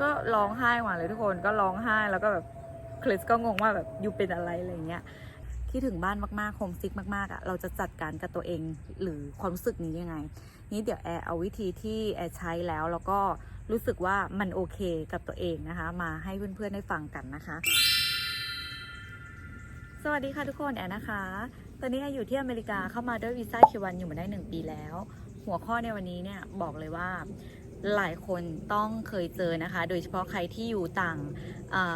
ก็ร้องไห้มาเลยทุกคนก็ร้องไห้แล้วก็แบบคริสก็งงว่าแบบยูเป็นอะไรอะไรเงี้ยที่ถึงบ้านมากๆโฮมซิกมากๆอะ่ะเราจะจัดการกับตัวเองหรือความรู้สึกนี้ยังไง นี้เดี๋ยวแอร์เอาวิธีที่แอร์ใช้แล้วแล้วก็รู้สึกว่ามันโอเคกับตัวเองนะคะ มาให้เพื่อนๆได้ฟังกันนะคะ สวัสดีค่ะทุกคนแอนนะคะ ตอนนี้แอร์อยู่ที่อเมริกาเข้ามาด้วยวีซ่าคิวันอยู่มาได้หนึ่งปีแล้ว หัวข้อในวันนี้เนี่ยบอกเลยว่า หลายคนต้องเคยเจอนะคะ โดยเฉพาะใครที่อยู่ต่าง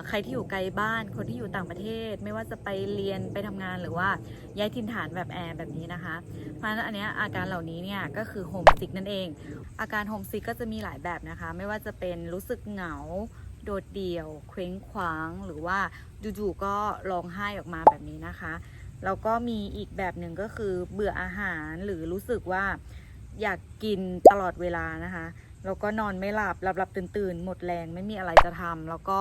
ใครที่อยู่ไกลบ้าน คนที่อยู่ต่างประเทศ ไม่ว่าจะไปเรียนไปทำงานหรือว่าย้ายถิ่นฐานแบบแอร์แบบนี้นะคะ เพราะฉะนั้นอันนี้อาการเหล่านี้เนี่ยก็คือโฮมซิกนั่นเอง อาการโฮมซิกก็จะมีหลายแบบนะคะ ไม่ว่าจะเป็นรู้สึกเหงาโดดเดี่ยว เคว้งคว้างหรือว่าจู่ๆก็ร้องไห้ออกมาแบบนี้นะคะแล้วก็มีอีกแบบหนึ่งก็คือเบื่ออาหารหรือรู้สึกว่าอยากกินตลอดเวลานะคะ แล้วก็นอนไม่หลับหลับหลับตื่นตื่นหมดแรงไม่มีอะไรจะทำแล้วก็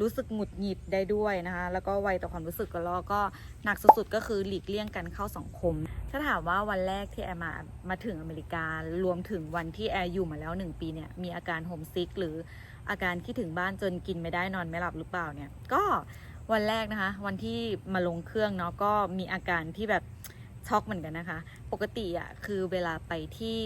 รู้สึกหงุดหงิดได้ด้วยนะคะ แล้วก็ไวต่อความรู้สึกกันแล้วก็หนักสุดๆก็คือหลีกเลี่ยงกันเข้าสังคม ถ้าถามว่าวันแรกที่แอร์มามาถึงอเมริการวมถึงวันที่แอร์อยู่มาแล้วหนึ่งปีเนี่ย มีอาการโฮมซิกหรืออาการคิดถึงบ้านจนกินไม่ได้นอนไม่หลับหรือเปล่าเนี่ย ก็วันแรกนะคะ วันที่มาลงเครื่องเนาะก็มีอาการที่แบบช็อกเหมือนกันนะคะ ปกติอะคือเวลาไปที่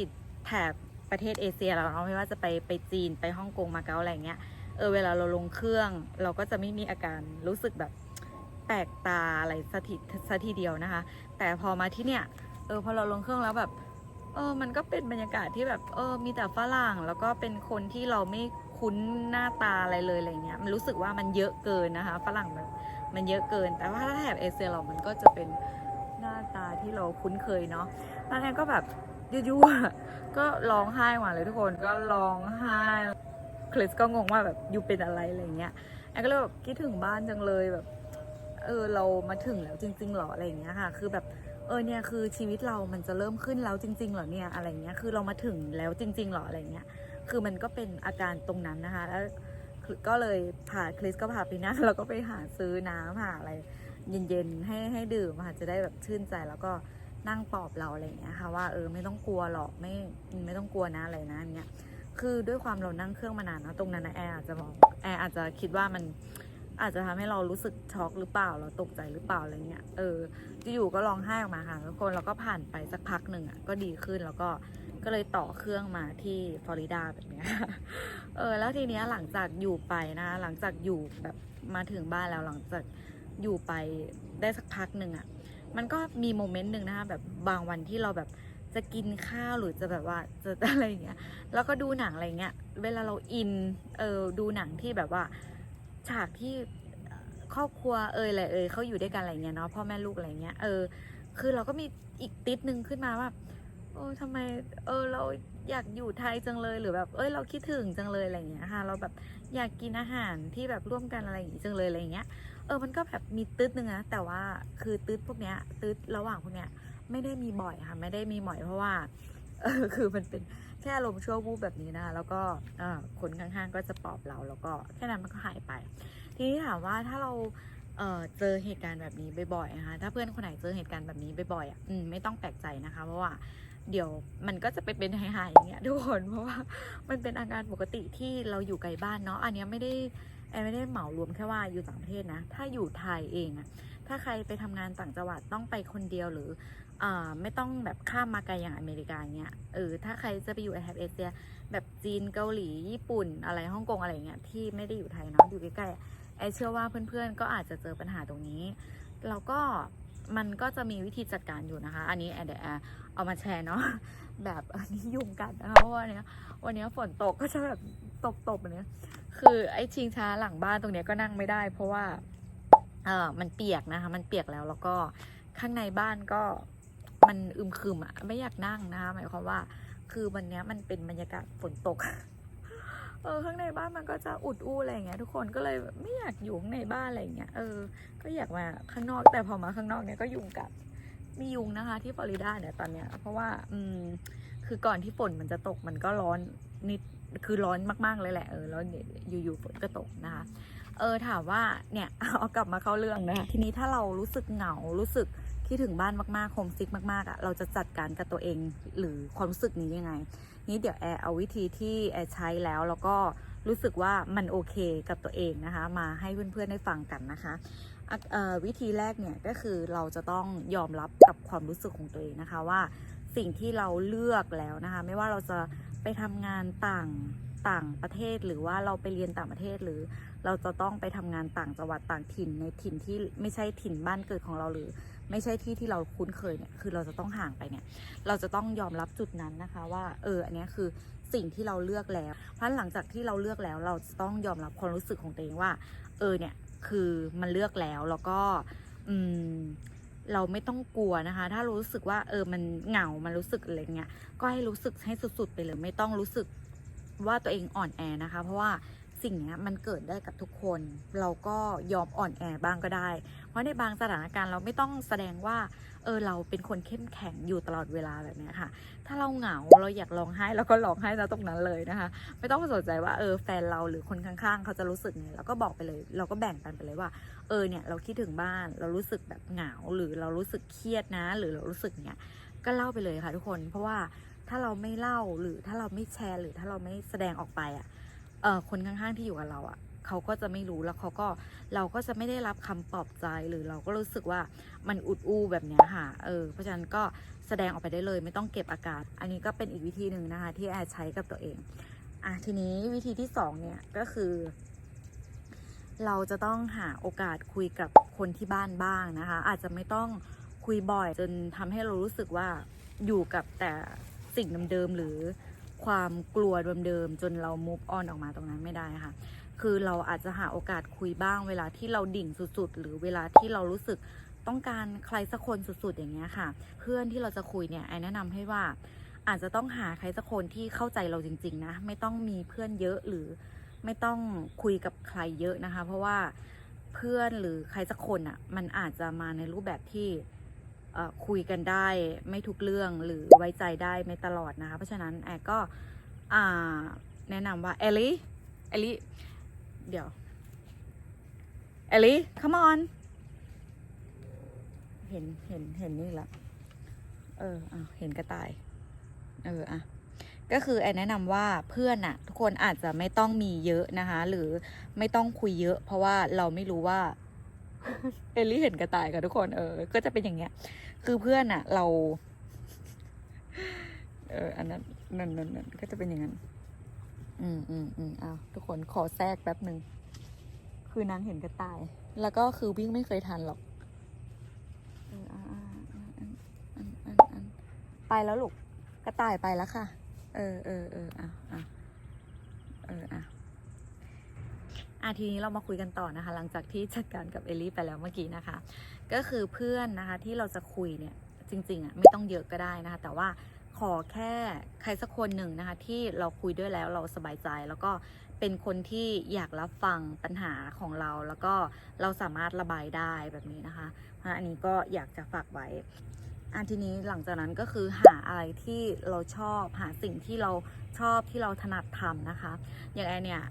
แถบ ประเทศเอเชียเราเนาะไม่ว่าจะไปไปจีนไปฮ่องกงมาเก๊าอะไรเงี้ยเออเวลาเราลงเครื่อง เราก็จะไม่มีอาการรู้สึกแบบแปลกตาอะไรสัทีสัทีเดียวนะคะ แต่พอมาที่เนี่ยเออพอเราลงเครื่องแล้วแบบเออมันก็เป็นบรรยากาศที่แบบเออมีแต่ฝรั่งแล้วก็เป็นคนที่เราไม่คุ้นหน้าตาอะไรเลยอะไรเงี้ยมันรู้สึกว่ามันเยอะเกินนะคะ ฝรั่งแบบมันเยอะเกิน แต่ว่าถ้าแถบเอเชียเรามันก็จะเป็นหน้าตาที่เราคุ้นเคยเนาะแล้วแอนก็แบบ ยู่ๆก็ร้องไห้มาเลยทุกคนก็ร้องไห้คริสก็งงว่าแบบยูเป็นอะไรอะไรเงี้ยแอนก็เลยแบบคิดถึงบ้านจังเลยแบบ เออเรามาถึงแล้วจริง ๆหรออะไรเงี้ยค่ะ คือแบบเออเนี่ยคือชีวิตเรามันจะเริ่มขึ้นแล้วจริงๆหรอเนี่ยอะไรเงี้ยคือเรามาถึงแล้วจริง ๆหรออะไรเงี้ย คือมันก็เป็นอาการตรงนั้นนะคะ แล้วก็เลยพาคริสก็พาไปนั่งแล้วก็ไปหาซื้อน้ำหาอะไร เย็นๆให้ให้ดื่มค่ะจะได้แบบชื่นใจแล้วก็ นั่งปลอบเราอะไรอย่างเงี้ยค่ะว่าเออไม่ต้องกลัวหรอกไม่ไม่ต้องกลัวนะอะไรนะอย่างเงี้ยคือด้วยความเรานั่งเครื่องมานานนะตรงนั้นนะแอร์อาจจะบอกแอร์อาจจะคิดว่ามันอาจจะทำให้เรารู้สึกช็อกหรือเปล่าเราตกใจหรือเปล่าอะไรเงี้ยเอออยู่ก็ร้องไห้ออกมาค่ะทุกคนแล้วก็ผ่านไปสักพักหนึ่งอะก็ดีขึ้นแล้วก็ก็เลยต่อเครื่องมาที่ฟลอริดาแบบเนี้ยเออแล้วทีเนี้ยหลังจากอยู่ไปนะคะหลังจากอยู่แบบมาถึงบ้านแล้วหลังจากอยู่ไปได้สักพักหนึ่งอะ มันก็มีโมเมนต์หนึ่งนะคะแบบบางวันที่เราแบบจะกินข้าวหรือจะแบบว่าจะอะไรอย่างเงี้ย แล้วก็ดูหนังอะไรเงี้ย เวลาเราอิน เออดูหนังที่แบบว่า ฉากที่ครอบครัวเอยอะไรเอยเขาอยู่ด้วยกันอะไรเงี้ยเนาะพ่อแม่ลูกอะไรเงี้ย เออ คือเราก็มีอีกติดหนึ่งขึ้นมาว่าโอ้ทำไม เออ เราอยากอยู่ไทยจังเลย หรือแบบ เอ้ย เราคิดถึงจังเลยอะไรเงี้ยค่ะ เราแบบอยากกินอาหารที่แบบร่วมกันอะไรอย่างงี้จังเลยอะไรเงี้ย เออมันก็แบบมีตึ๊ดนึงนะแต่ว่าคือตึ๊ดพวกเนี้ยตึ๊ดระหว่างพวกเนี้ยไม่ได้มีบ่อยค่ะ ไม่ได้มีบ่อยเพราะว่าเออคือมันเป็นแค่อารมณ์ชั่ววูบแบบนี้นะคะแล้วก็เออคนข้างๆก็จะปลอบเราแล้วก็แค่นั้นมันก็หายไป ทีนี้ถามว่าถ้าเราเออเจอเหตุการณ์แบบนี้บ่อยๆนะคะถ้าเพื่อนคนไหนเจอเหตุการณ์แบบนี้บ่อยๆอะอืมไม่ต้องแปลกใจนะคะ เพราะว่าเดี๋ยวมันก็จะไปเป็นหายๆอย่างเงี้ยทุกคนเพราะว่ามันเป็นอาการปกติที่เราอยู่ไกลบ้านเนาะอันเนี้ยไม่ได้ แอนไม่ได้เหมารวมแค่ว่าอยู่ต่างประเทศนะ ถ้าอยู่ไทยเองอะถ้าใครไปทำงานต่างจังหวัดต้องไปคนเดียวหรืออ่าไม่ต้องแบบข้ามมาไกลอย่างอเมริกาเงี้ย เออ ถ้าใครจะไปอยู่แถบเอเชีย แบบจีนเกาหลีญี่ปุ่น อะไรฮ่องกงอะไรเงี้ยที่ไม่ได้อยู่ไทยเนาะอยู่ใกล้ๆไอเชื่อว่าเพื่อนๆ ก็อาจจะเจอปัญหาตรงนี้ แล้วก็มันก็จะมีวิธีจัดการอยู่นะคะ อันนี้แอนเดอเอามาแชร์เนาะ แบบอันนี้ยุ่งกัดนะคะเพราะว่าเนี้ยวันนี้ฝนตกก็จะแบบ ตกๆแบเนี้ยคือไอชิงช้าหลังบ้านตรงเนี้ยก็นั่งไม่ได้ เพราะว่าเออมันเปียกนะคะ มันเปียกแล้วแล้วก็ข้างในบ้านก็มันอึมครึมอะไม่อยากนั่งนะคะหมายความว่า คือวันเนี้ยมันเป็นบรรยากาศฝนตกเออข้างในบ้านมันก็จะอุดอู้อะไรอย่างเงี้ยทุกคนก็เลยไม่อยากอยู่ข้างในบ้านอะไรอย่างเงี้ยเออ ก็อยากมาข้างนอกแต่พอมาข้างนอกเนี่ยก็ยุงกัดมียุงนะคะ ที่ฟลอริดาเนี่ยตอนเนี้ยเพราะว่าอืมคือก่อนที่ฝนมันจะตกมันก็ร้อนนิด คือร้อนมากๆเลยแหละ เออ แล้วอยู่ๆฝนก็ตกนะคะ เออ ถามว่า เนี่ย เอากลับมาเข้าเรื่องนะคะทีนี้ถ้าเรารู้สึกเหงา รู้สึกคิดถึงบ้านมากๆโฮมซิกมากๆอะ่ะ เราจะจัดการกับตัวเองหรือความรู้สึกนี้ยังไง นี้เดี๋ยวแอร์เอาวิธีที่แอร์ใช้แล้ว แล้วก็รู้สึกว่ามันโอเคกับตัวเองนะคะ มาให้เพื่อนๆได้ฟังกันนะคะวิธีแรกเนี่ยก็คือเราจะต้องยอมรับกับความรู้สึกของตัวเองนะคะว่าสิ่งที่เราเลือกแล้วนะคะ ไม่ว่าเราจะ ไปทำงานต่างต่างประเทศหรือว่าเราไปเรียนต่างประเทศหรือ เราจะต้องไปทำงานต่างจังหวัดต่างถิ่นในถิ่นที่ไม่ใช่ถิ่นบ้านเกิดของเราหรือ ไม่ใช่ที่ที่เราคุ้นเคยเนี่ยคือเราจะต้องห่างไปเนี่ย เราจะต้องยอมรับจุดนั้นนะคะ ว่าเอออันนี้คือสิ่งที่เราเลือกแล้ว เพราะหลังจากที่เราเลือกแล้ว เราจะต้องยอมรับความรู้สึกของตัวเองว่า เออเนี่ยคือมันเลือกแล้วแล้วก็ อืม เราไม่ต้องกลัวนะคะ ถ้ารู้สึกว่าเออมันเหงา มันรู้สึกอะไรเงี้ย ก็ให้รู้สึกให้สุดๆไปเลย ไม่ต้องรู้สึกว่าตัวเองอ่อนแอนะคะ เพราะว่า สิ่งนี้มันเกิดได้กับทุกคน เราก็ยอมอ่อนแอบ้างก็ได้ เพราะในบางสถานการณ์เราไม่ต้องแสดงว่า เออเราเป็นคนเข้มแข็งอยู่ตลอดเวลาแบบนี้ค่ะ ถ้าเราเหงาเราอยากร้องไห้เราก็ร้องไห้แล้วตรงนั้นเลยนะคะ ไม่ต้องสนใจว่าเออแฟนเราหรือคนข้างๆ เขาจะรู้สึกไงเราก็บอกไปเลย เราก็แบ่งกันไปเลยว่า เออเนี่ยเราคิดถึงบ้าน เรารู้สึกแบบเหงาหรือเรารู้สึกเครียดนะ หรือเรารู้สึกเนี้ยก็เล่าไปเลยค่ะทุกคน เพราะว่าถ้าเราไม่เล่าหรือถ้าเราไม่แชร์หรือถ้าเราไม่แสดงออกไปอะ เออคนข้างๆที่อยู่กับเราอะเขาก็จะไม่รู้แล้วเขาก็เราก็จะไม่ได้รับคำปลอบใจหรือเราก็รู้สึกว่ามันอุดอู้แบบเนี้ยค่ะเออเพราะฉะนั้นก็แสดงออกไปได้เลยไม่ต้องเก็บอาการ อันนี้ก็เป็นอีกวิธีหนึ่งนะคะ ที่แอร์ใช้กับตัวเองอะทีนี้วิธีที่สองเนี่ยก็คือ เราจะต้องหาโอกาสคุยกับคนที่บ้านบ้างนะคะ อาจจะไม่ต้องคุยบ่อยจนทำให้เรารู้สึกว่าอยู่กับแต่สิ่งเดิมๆหรือ ความกลัวเดิมๆจนเรา move on ออกมาตรงนั้นไม่ได้ค่ะ คือเราอาจจะหาโอกาสคุยบ้าง เวลาที่เราดิ่งสุดๆ หรือเวลาที่เรารู้สึกต้องการใครสักคนสุดๆ อย่างเงี้ยค่ะ เพื่อนที่เราจะคุยเนี่ยไอแนะนำให้ว่าอาจจะต้องหาใครสักคนที่เข้าใจเราจริง ๆ นะ ไม่ต้องมีเพื่อนเยอะหรือไม่ต้องคุยกับใครเยอะนะคะ เพราะว่าเพื่อนหรือใครสักคนอะมันอาจจะมาในรูปแบบที่ คุยกันได้ไม่ทุกเรื่องหรือไว้ใจได้ไม่ตลอดนะคะ เพราะฉะนั้นแอก็แนะนำว่าเอลิเอลิเดี๋ยวเอลิ come on เห็นเห็นเห็นนี่ละเอออะเห็นกระต่าย เอออะก็คือแอนแนะนำว่าเพื่อนอะทุกคนอาจจะไม่ต้องมีเยอะนะคะ หรือไม่ต้องคุยเยอะ เพราะว่าเราไม่รู้ว่า เอลลี่เห็นกระต่ายค่ะทุกคนเออ ก็จะเป็นอย่างเงี้ย คือเพื่อนอะเรา เออ อันนั้นนั่นนั่นนั่นก็จะเป็นอย่างนั้น อืมอืมอืมเอาวทุกคนขอแทรกแป๊บหนึ่ง คือนางเห็นกระต่าย แล้วก็คือวิ่งไม่เคยทันหรอกเอออ่าอ่าอ่าอันอันอันอันไปแล้วลูกกระต่ายไปแล้วค่ะ เออเออเอออะอะเอออะ อะทีนี้เรามาคุยกันต่อนะคะ หลังจากที่จัดการกับเอลลี่ไปแล้วเมื่อกี้นะคะ ก็คือเพื่อนนะคะที่เราจะคุยเนี่ยจริงๆอะไม่ต้องเยอะก็ได้นะคะ แต่ว่าขอแค่ใครสักคนหนึ่งนะคะที่เราคุยด้วยแล้วเราสบายใจ แล้วก็เป็นคนที่อยากรับฟังปัญหาของเรา แล้วก็เราสามารถระบายได้แบบนี้นะคะเพราะอันนี้ก็อยากจะฝากไว้อันทีนี้หลังจากนั้นก็คือหาอะไรที่เราชอบหาสิ่งที่เราชอบที่เราถนัดทำนะคะ อย่างไอเนี่ย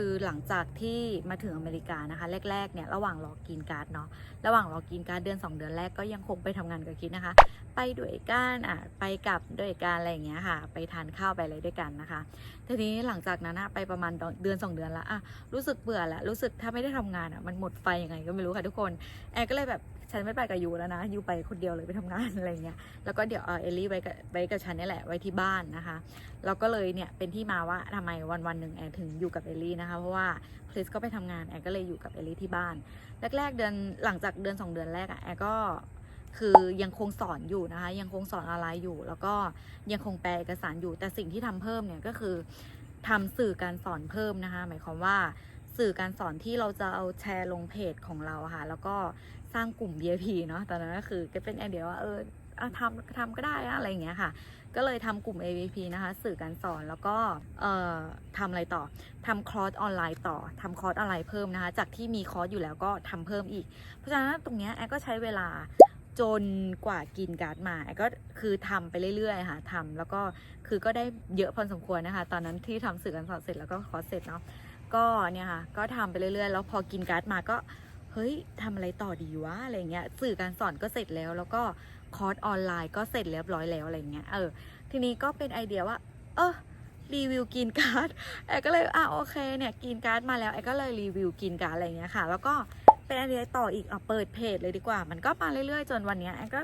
คือหลังจากที่มาถึงอเมริกานะคะ แรก ๆ เนี่ยระหว่างรอกินการ์ดเนาะระหว่างรอกินการ์ดเดือน 2 เดือนแรกก็ยังคงไปทำงานกับคิดนะคะ ไปด้วยกันอะไปกลับด้วยกันอะไรอย่างเงี้ยค่ะ ไปทานข้าวไปอะไรด้วยกันนะคะ ทีนี้หลังจากนั้นอะไปประมาณเดือน 2 เดือนละอะรู้สึกเบื่อล้วรู้สึกถ้าไม่ได้ทำงานอะมันหมดไฟยังไงก็ไม่รู้ค่ะทุกคนแอนก็เลยแบบ ฉันไม่ไปกับยูแล้วนะยูไปคนเดียวเลยไปทำงานอะไรเงี้ยแล้วก็เดี๋ยวเอาเอลลี่ไว้กับไว้กับฉันนี่แหละไว้ที่บ้านนะคะแล้วก็เลยเนี่ยเป็นที่มาว่าทำไมวันวันๆหนึ่งแอนถึงอยู่กับเอลลี่นะคะเพราะว่าคริสก็ไปทำงานแอนก็เลยอยู่กับเอลลี่ที่บ้านแรกๆเดือนหลังจากเดือน2เดือนแรกอะแอนก็คือยังคงสอนอยู่นะคะ ยังคงสอนออนไลน์อยู่ แล้วก็ยังคงแปลเอกสารอยู่ แต่สิ่งที่ทำเพิ่มเนี่ยก็คือทำสื่อการสอนเพิ่มนะคะ หมายความว่าสื่อการสอนที่เราจะเอาแชร์ลงเพจของเราค่ะ แล้วก็ ร้างกลุ่ม VIP เนาะตอนนั้นก็คือก็เป็นไอเดียว่าเออทำทำก็ได้อะไรอย่างเงี้ยค่ะ ก็เลยทำกลุ่ม AVP นะคะ สื่อการสอนแล้วก็เอ่อทำอะไรต่อทำคอร์สออนไลน์ต่อทำคอร์สออนไลน์เพิ่มนะคะ จากที่มีคอร์สอยู่แล้วก็ทำเพิ่มอีก เพราะฉะนั้นตรงเนี้ยแอนก็ใช้เวลาจนกว่ากินการ์ดมาแอนก็คือทำไปเรื่อยๆค่ะทำแล้วก็คือก็ได้เยอะพอสมควรนะคะ ตอนนั้นที่ทำสื่อการสอนเสร็จแล้วก็คอร์สเสร็จเนาะก็เนี่ยค่ะก็ทำไปเรื่อยๆ แล้วพอกินการ์ดมาก็ เฮ้ยทำอะไรต่อดีวะอะไรเงี้ยสื่อการสอนก็เสร็จแล้ว แล้วก็คอร์สออนไลน์ก็เสร็จเรียบร้อยแล้วอะไรเงี้ยเออทีนี้ก็เป็นไอเดียว่า เออรีวิวกินการ์ดแอก็เลยอะโอเคเนี่ยกินการ์ดมาแล้วแอก็เลยรีวิวกินการ์ดอะไรเงี้ยค่ะ แล้วก็เป็นอะไรต่ออีกอะเปิดเพจเลยดีกว่า มันก็มาเรื่อยๆ จนวันเนี้ยแอร์ก็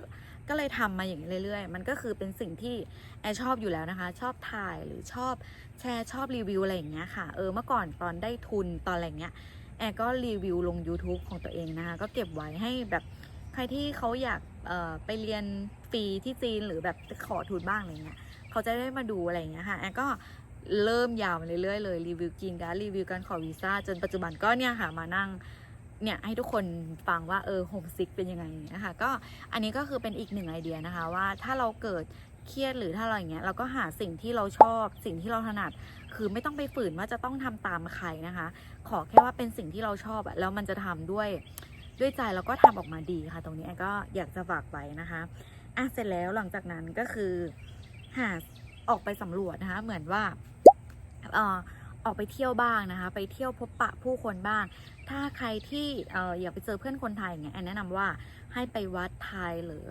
ก็เลยทำมาอย่างนี้เรื่อยๆ มันก็คือเป็นสิ่งที่แอร์ชอบอยู่แล้วนะคะ ชอบถ่ายหรือชอบแชร์ชอบรีวิวอะไรอย่างเงี้ยค่ะ เออเมื่อก่อนตอนได้ทุนตอนอะไรเงี้ย แอร์ก็รีวิวลง YouTube ของตัวเองนะคะ ก็เก็บไว้ให้แบบใครที่เขาอยากไปเรียนฟรีที่จีนหรือแบบขอทุนบ้างอะไรเงี้ยเขาจะได้มาดูอะไรเงี้ยค่ะแอนก็เริ่มยาวมาเรื่อยๆเลยรีวิวกินการรีวิวการขอวีซ่าจนปัจจุบันก็เนี่ยค่ะมานั่งเนี่ยให้ทุกคนฟังว่าเออโฮมซิกเป็นยังไงนะคะก็อันนี้ก็คือเป็นอีกหนึ่งไอเดียนะคะว่าถ้าเราเกิดเครียดหรือถ้าอะไรอย่างเงี้ยเราก็หาสิ่งที่เราชอบสิ่งที่เราถนัด คือไม่ต้องไปฝืนว่าจะต้องทำตามใครนะคะ ขอแค่ว่าเป็นสิ่งที่เราชอบอะแล้วมันจะทำด้วยด้วยใจแล้วก็ทำออกมาดีค่ะ ตรงนี้แอนก็อยากจะฝากไว้นะคะอะเสร็จแล้วหลังจากนั้นก็คือหาออกไปสำรวจนะคะ เหมือนว่าเอ่อออกไปเที่ยวบ้างนะคะ ไปเที่ยวพบปะผู้คนบ้าง ถ้าใครที่เอออยากไปเจอเพื่อนคนไทยอย่างเงี้ยแอนแนะนำว่าให้ไปวัดไทยหรือ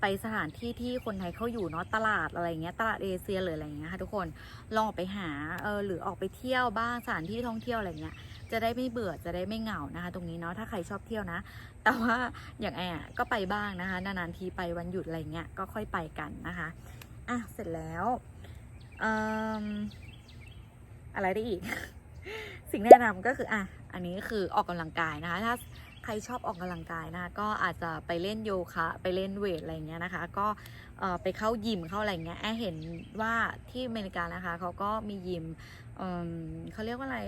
ไปสถานที่ที่คนไทยเขาอยู่เนาะตลาดอะไรเงี้ยตลาดเอเชียหรืออะไรเงี้ยค่ะทุกคนลองออกไปหาเออหรือออกไปเที่ยวบ้างสถานที่ท่องเที่ยวอะไรเงี้ยจะได้ไม่เบื่อจะได้ไม่เหงานะคะ ตรงนี้เนาะถ้าใครชอบเที่ยวนะ แต่ว่าอย่างแอร์ก็ไปบ้างนะคะนานๆทีไปวันหยุดอะไรเงี้ยก็ค่อยไปกันนะคะอะเสร็จแล้วเอิ่มอะไรได้อีก สิ่งแนะนำก็คืออะอันนี้คือออกกำลังกายนะคะถ้า ใครชอบออกกำลังกายนะคะก็อาจจะไปเล่นโยคะไปเล่นเวทอะไรเงี้ยนะคะ ก็ไปเข้ายิมเข้าอะไรเงี้ยแอบเห็นว่าที่อเมริกานะคะเขาก็มียิมเขาเรียกว่าอะไร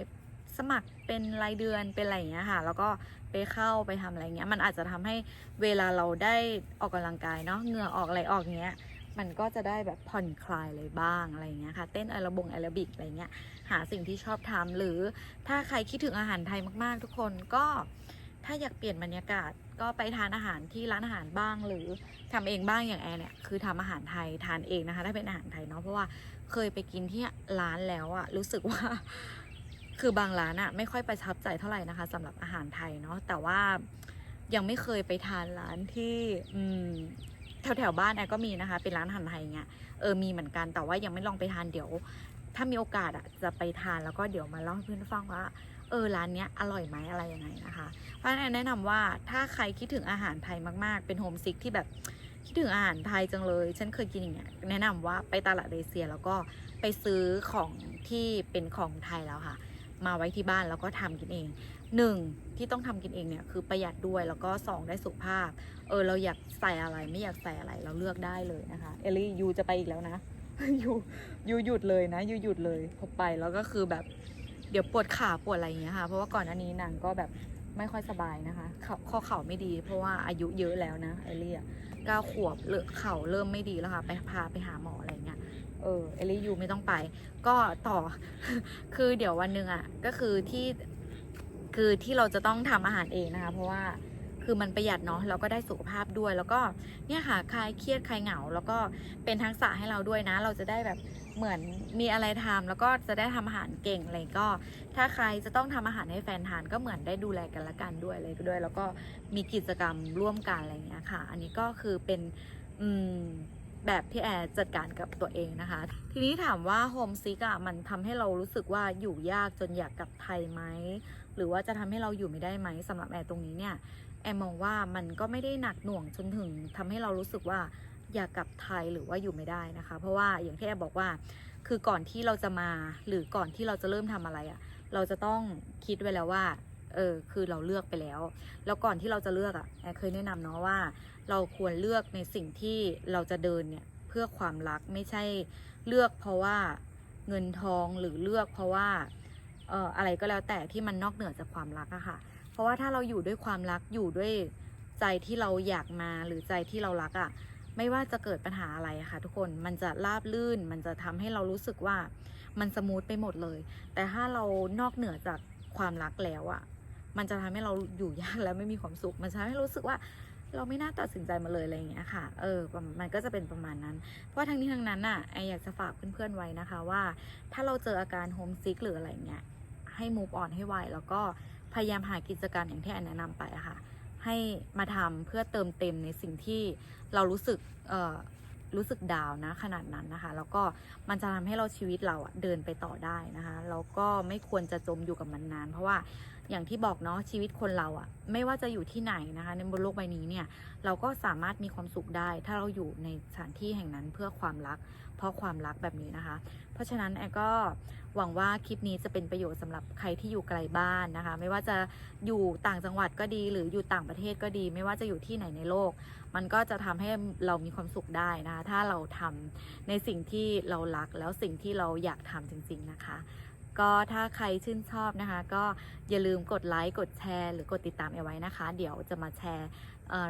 สมัครเป็นรายเดือนเป็นอะไรอย่างเงี้ยค่ะ แล้วก็ไปเข้าไปทำอะไรเงี้ย มันอาจจะทำให้เวลาเราได้ออกกำลังกายเนาะเหงื่อออกอะไรออกเงี้ย มันก็จะได้แบบผ่อนคลายเลยบ้างอะไรเงี้ยค่ะ เต้นแอโรบงแอโรบิกอะไรเงี้ย หาสิ่งที่ชอบทำหรือถ้าใครคิดถึงอาหารไทยมากๆ ทุกคนก็ ถ้าอยากเปลี่ยนบรรยากาศก็ไปทานอาหารที่ร้านอาหารบ้างหรือทำเองบ้างอย่างแอร์เนี่ยคือทำอาหารไทยทานเองนะคะ ถ้าเป็นอาหารไทยเนาะเพราะว่าเคยไปกินที่ร้านแล้วอะรู้สึกว่า คือบางร้านอะไม่ค่อยประทับใจเท่าไหร่นะคะสำหรับอาหารไทยเนาะแต่ว่ายังไม่เคยไปทานร้านที่อืมแถวแถวๆบ้านแอร์ก็มีนะคะ เป็นร้านอาหารไทยเงี้ยเออมีเหมือนกันแต่ว่ายังไม่ลองไปทานเดี๋ยว ถ้ามีโอกาสอะจะไปทานแล้วก็เดี๋ยวมาเล่าให้เพื่อนฟังว่า เออร้านเนี้ยอร่อยไหมอะไรยังไงนะคะ เพราะฉะนั้นแนแนะนำว่าถ้าใครคิดถึงอาหารไทยมากๆ เป็นโฮมซิกที่แบบคิดถึงอาหารไทยจังเลย ฉันเคยกินอย่างเงี้ยแนะนำว่าไปตลาดเอเชียแล้วก็ไปซื้อของที่เป็นของไทยแล้วค่ะ มาไว้ที่บ้านแล้วก็ทำกินเองหนึ่งที่ต้องทำกินเองเนี่ยคือประหยัดด้วยแล้วก็สองได้สุขภาพ เออเราอยากใส่อะไรไม่อยากใส่อะไรเราเลือกได้เลยนะคะ เอลลี่ยูจะไปอีกแล้วนะยูยูหยุดเลยนะยูหยุดเลยพอไปแล้วก็คือแบบ เดี๋ยวปวดขาปวดอะไรอย่างเงี้ยค่ะ เพราะว่าก่อนอันนี้นางก็แบบไม่ค่อยสบายนะคะข,ข้อเข่าไม่ดี เพราะว่าอายุเยอะแล้วนะเอลี่อะเก้าขวบเลอะเข่าเริ่มไม่ดีแล้วค่ะ ไปพาไปหาหมออะไรเงี้ยเออเอลี่ยูไม่ต้องไป ก็ต่อ คือเดี๋ยววันหนึ่งอะก็คือที่คือที่เราจะต้องทำอาหารเองนะคะ เพราะว่าคือมันประหยัดเนาะแล้วก็ได้สุขภาพด้วย แล้วก็เนี่ยค่ะคลายเครียดคลายเหงา แล้วก็เป็นทักษะให้เราด้วยนะ เราจะได้แบบ เหมือนมีอะไรทำแล้วก็จะได้ทำอาหารเก่งอะไรก็ ถ้าใครจะต้องทำอาหารให้แฟนทานก็เหมือนได้ดูแลกันละกันด้วยอะไรด้วย แล้วก็มีกิจกรรมร่วมกันอะไรอย่างเงี้ยค่ะ อันนี้ก็คือเป็นอืมแบบที่แอร์จัดการกับตัวเองนะคะ ทีนี้ถามว่าโฮมซิกอะมันทำให้เรารู้สึกว่าอยู่ยากจนอยากกลับไทยไหม หรือว่าจะทำให้เราอยู่ไม่ได้ไหมสำหรับแอร์ตรงนี้เนี่ย แอร์มองว่ามันก็ไม่ได้หนักหน่วงจนถึงทำให้เรารู้สึกว่า อยากกลับไทยหรือว่าอยู่ไม่ได้นะคะ เพราะว่าอย่างที่แอร์บอกว่า คือก่อนที่เราจะมาหรือก่อนที่เราจะเริ่มทำอะไรอะ่ะ เราจะต้องคิดไว้แล้วว่าเออคือเราเลือกไปแล้ว แล้วก่อนที่เราจะเลือกอะ่ะแอร์เคยแนะนำเนาะว่า เราควรเลือกในสิ่งที่เราจะเดินเนี่ยเพื่อความรักไม่ใช่เลือกเพราะว่าเงินทองหรือเลือกเพราะว่าเอ่ออะไรก็แล้วแต่ที่มันนอกเหนือจากความรักอะค่ะ เพราะว่าถ้าเราอยู่ด้วยความรักอยู่ด้วยใจที่เราอยากมาหรือใจที่เรารักอะ ไม่ว่าจะเกิดปัญหาอะไรค่ะ ทุกคนมันจะราบลื่น มันจะทำให้เรารู้สึกว่ามันสมูทไปหมดเลย แต่ถ้าเรานอกเหนือจากความรักแล้วอะมันจะทำให้เราอยู่ยากและไม่มีความสุข มันจะทำให้รู้สึกว่าเราไม่น่าตัดสินใจมาเลยอะไรอย่างเงี้ยค่ะ เออ มันก็จะเป็นประมาณนั้น เพราะทั้งนี้ทั้งนั้นน่ะ ไออยากจะฝากเพื่อนๆไว้นะคะว่า ถ้าเราเจออาการโฮมซิกหรืออะไรเงี้ย ให้ move on ให้ไวแล้วก็พยายามหากิจการอย่างที่แอนแนะนำไปอะค่ะ ให้มาทำเพื่อเติมเต็มในสิ่งที่เรารู้สึกรู้สึกดาวนะขนาดนั้นนะคะ แล้วก็มันจะทำให้เราชีวิตเราเดินไปต่อได้นะคะแล้วก็ไม่ควรจะจมอยู่กับมันนาน เพราะว่า อย่างที่บอกเนาะชีวิตคนเราอะไม่ว่าจะอยู่ที่ไหนนะคะในบนโลกใบนี้เนี่ยเราก็สามารถมีความสุขได้ ถ้าเราอยู่ในสถานที่แห่งนั้นเพื่อความรัก เพราะความรักแบบนี้นะคะ เพราะฉะนั้นแอร์ก็หวังว่าคลิปนี้จะเป็นประโยชน์สำหรับใครที่อยู่ไกลบ้านนะคะ ไม่ว่าจะอยู่ต่างจังหวัดก็ดี หรืออยู่ต่างประเทศก็ดี ไม่ว่าจะอยู่ที่ไหนในโลก มันก็จะทำให้เรามีความสุขได้นะคะถ้าเราทำในสิ่งที่เรารักแล้วสิ่งที่เราอยากทำจริง ๆนะคะ ก็ถ้าใครชื่นชอบนะคะ ก็อย่าลืมกดไลค์ กดแชร์ หรือกดติดตามเอาไว้นะคะ เดี๋ยวจะมาแชร์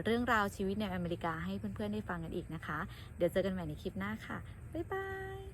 เรื่องราวชีวิตในอเมริกาให้เพื่อนๆได้ฟังกันอีกนะคะ เดี๋ยวเจอกันใหม่ในคลิปหน้าค่ะ บ๊ายบาย